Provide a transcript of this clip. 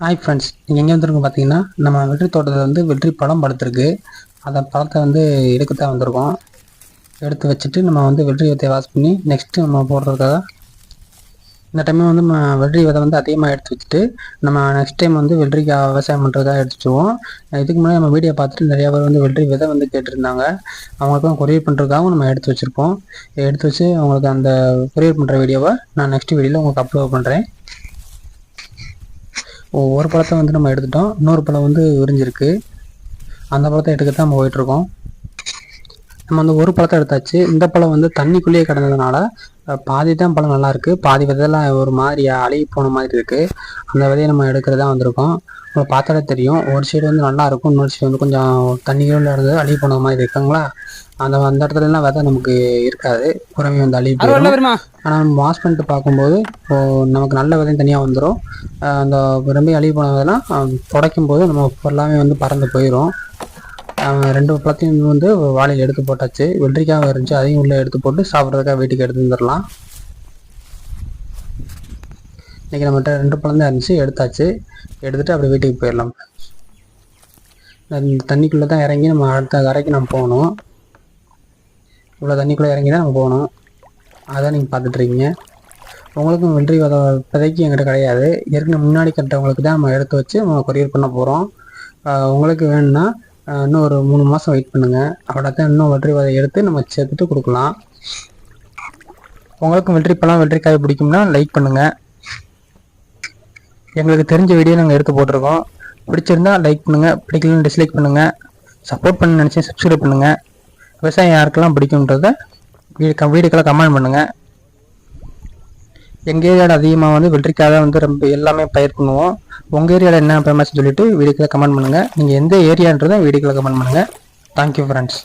Hi friends நீங்கள் எங்கே வந்திருக்கோம் பார்த்தீங்கன்னா நம்ம வெற்றி தோட்டத்தில் வந்து வெற்றி பழம் படுத்துருக்கு. அந்த பழத்தை வந்து எடுக்கத்தான் வந்திருக்கோம். எடுத்து வச்சுட்டு நம்ம வந்து வெற்றி விதையை வாஷ் பண்ணி நெக்ஸ்ட்டு நம்ம போடுறதுக்காக இந்த டைமே வந்து நம்ம வெற்றி விதை வந்து அதிகமாக எடுத்து வச்சுட்டு நம்ம நெக்ஸ்ட் டைம் வந்து வெள்ளரிக்காய் விவசாயம் பண்ணுறதுக்காக எடுத்து வச்சுருவோம். இதுக்கு முன்னாடி நம்ம வீடியோ பார்த்துட்டு நிறையா பேர் வந்து வெற்றி விதை வந்து கேட்டிருந்தாங்க. அவங்களுக்கும் கொரியர் பண்ணுறதுக்காகவும் நம்ம எடுத்து வச்சுருப்போம். எடுத்து வச்சு அவங்களுக்கு அந்த கொரியர் பண்ணுற வீடியோவை நான் நெக்ஸ்ட் வீடியோவில் உங்களுக்கு அப்லோட் பண்ணுறேன் ஒரு பழத்தை வந்து நம்ம எடுத்துட்டோம். இன்னொரு பழம் வந்து விரிஞ்சிருக்கு. அந்த பழத்தை எடுக்க தான் நம்ம போயிட்டுருக்கோம். நம்ம வந்து ஒரு பழத்தை எடுத்தாச்சு. இந்த பழம் வந்து தண்ணிக்குள்ளேயே கிடந்ததுனால பாதி தான் பழம் நல்லா இருக்கு. பாதி விதையெல்லாம் ஒரு மாதிரி அழுகி போன மாதிரி இருக்கு. அந்த விதையை நம்ம எடுக்கிறதா வந்திருக்கோம். நம்ம பார்த்தாலே தெரியும். ஒரு சைடு வந்து நல்லா இருக்கும் இன்னொரு சைடு வந்து கொஞ்சம் தண்ணிக்குள்ள இருந்தது அழுகி போன மாதிரி இருக்காங்களா? அந்த அந்த இடத்துல எல்லாம் விதை நமக்கு இருக்காது. புறமே வந்து அழுகி போயிடும் ஆனால் நம்ம வாஷ் பண்ணிட்டு பார்க்கும்போது நமக்கு நல்ல விதையும் தனியாக வந்துடும் அந்த ரொம்ப அழுகி போன விதெல்லாம் புடைக்கும் போது நம்ம எல்லாமே வந்து பறந்து போயிடும் ரெண்டு பழத்தையும் வந்து வாழையில் எடுத்து போட்டாச்சு. வெள்ளரிக்காய் இருந்துச்சு அதையும் உள்ளே எடுத்து போட்டு சாப்பிட்றதுக்காக வீட்டுக்கு எடுத்து வந்துடலாம் இன்றைக்கி நம்மகிட்ட ரெண்டு பழம் தான் இருந்துச்சு எடுத்தாச்சு. எடுத்துகிட்டு அப்படி வீட்டுக்கு போயிடலாம். இந்த தண்ணிக்குள்ளே தான் இறங்கி நம்ம அடுத்த கரைக்கு நம்ம போகணும். இவ்வளோ தண்ணிக்குள்ளே இறங்கி தான் நம்ம போகணும். அதான் நீங்கள் பார்த்துட்ருக்கீங்க உங்களுக்கும் வெற்றி வித விதைக்கு எங்கிட்ட கிடையாது. ஏற்கனவே முன்னாடி கட்டவங்களுக்கு தான் நம்ம எடுத்து வச்சு நம்ம கொரியர் பண்ண போகிறோம் உங்களுக்கு வேணும்னா இன்னும் ஒரு மூணு மாதம் வெயிட் பண்ணுங்கள் அப்படின்னா தான் இன்னும் வெற்றி விதை எடுத்து நம்ம சேர்த்துட்டு கொடுக்கலாம். உங்களுக்கும் வெற்றி பழம் வெற்றிக்காய் பிடிக்கும்னா லைக் பண்ணுங்கள் எங்களுக்கு தெரிஞ்ச வீடியோ நாங்கள் எடுத்து போட்டிருக்கோம். பிடிச்சிருந்தா லைக் பண்ணுங்கள் பிடிக்கலன்னு டிஸ்லைக் பண்ணுங்கள் சப்போர்ட் பண்ண நினச்சி சப்ஸ்கிரைப் பண்ணுங்கள் விவசாயம் யாருக்கெல்லாம் பிடிக்குன்றத வீடு வீடுக்கெல்லாம் கமெண்ட் பண்ணுங்கள் எங்கள் ஏரியாவில் அதிகமாக வந்து வெள்ளரிக்காய் தான் வந்து ரொம்ப எல்லாமே பயிர் பண்ணுவோம். உங்கள் ஏரியாவில் என்ன ஃபேமஸ் சொல்லிவிட்டு வீடுக்கெல்லாம் கமெண்ட் பண்ணுங்கள் நீங்கள் எந்த ஏரியான்றதை வீடியோக்கில் கமெண்ட் பண்ணுங்கள் தேங்க்யூ ஃப்ரெண்ட்ஸ்